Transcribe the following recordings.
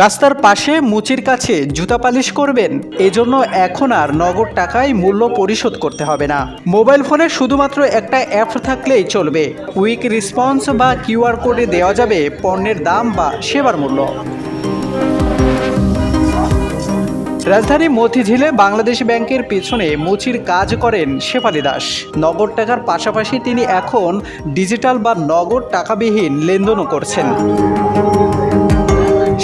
রাস্তার পাশে মুচির কাছে জুতা পালিশ করবেন, এজন্য এখন আর নগদ টাকায় মূল্য পরিশোধ করতে হবে না। মোবাইল ফোনে শুধুমাত্র একটা অ্যাপ থাকলেই চলবে। কুইক রেসপন্স বা কিউআর কোডে দেওয়া যাবে পণ্যের দাম বা সেবার মূল্য। রাজধানী মতিঝিলে বাংলাদেশ ব্যাংকের পেছনে মুচির কাজ করেন শেফালি দাস। নগদ টাকার পাশাপাশি তিনি এখন ডিজিটাল বা নগদ টাকাবিহীন লেনদেনও করছেন।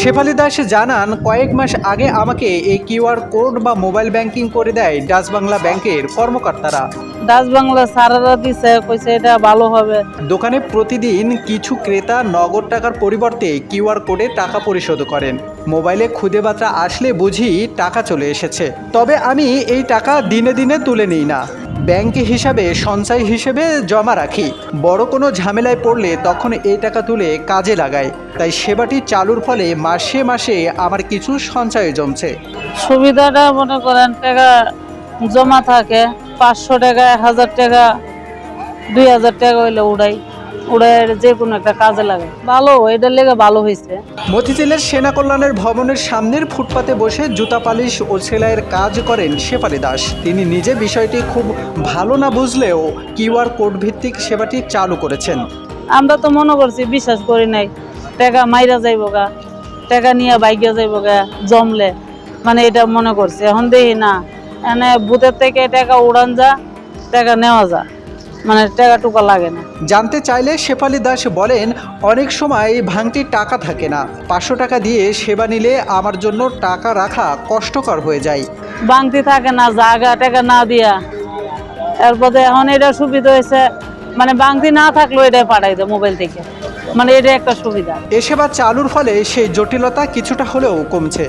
শেফালি দাস জানান কয়েক মাস আগে আমাকে এই কিউআর কোড বা মোবাইল ব্যাংকিং করে দেয় ডাচ বাংলা ব্যাংকের কর্মকর্তারা। ডাচ বাংলা সারারা দিছে কইছে এটা ভালো হবে। দোকানে প্রতিদিন কিছু ক্রেতা নগদ টাকার পরিবর্তে কিউআর কোডে টাকা পরিশোধ করেন। মোবাইলে খুদে বার্তা আসলে বুঝি টাকা চলে এসেছে। তবে আমি এই টাকা দিনে দিনে তুলে নিই না। ব্যাংক হিসাবে, সঞ্চয় হিসেবে জমা রাখি। বড় কোনো ঝামেলায় পড়লে তখন এই টাকা তুলে কাজে লাগাই। তাই সেবাটি চালুর ফলে মাসে মাসে আমার কিছু সঞ্চয় জমছে। সুবিধাটা মনে করেন, টাকা জমা থাকে, পাঁচশো টাকা, এক হাজার টাকা, দুই হাজার টাকা হইলে উড়াই। উড়াই যে কোনো একটা কাজে লাগে। ভালো এটার লেগে ভালো হয়েছে। মতিঝিলের সেনা কল্যাণের ভবনের সামনের ফুটপাতে বসে জুতা পালিশ ও সেলাইয়ের কাজ করেন শেফালি দাস। তিনি নিজে বিষয়টি খুব ভালো না বুঝলেও কিউআর কোড ভিত্তিক সেবাটি চালু করেছেন। আমরা তো মনে করছি বিশ্বাস করি নাই। টাকা মাইরা যাইব গা টাকা নিয়ে বাইকে যাইব গা জমলে। মানে এটা মনে করছি এখন দেখি না। এনে বুথের থেকে টাকা উড়ান যা টাকা নেওয়া যা। মানে টাকা টুকা লাগে না। জানতে চাইলে শেফালি দাস বলেন অনেক সময় ভাঙতির টাকা থাকে না। পাঁচশো টাকা দিয়ে সেবা নিলে আমার জন্য টাকা রাখা কষ্টকর হয়ে যায়। বাংতি থাকে না জায়গা টাকা না দিয়া। এরপরে এখন এটা সুবিধা হয়েছে মানে বাংতি না থাকলেও এটা পাঠাই দেয় মোবাইল থেকে। মানে এটা একটা সুবিধা। এ সেবা চালুর ফলে সেই জটিলতা কিছুটা হলেও কমছে।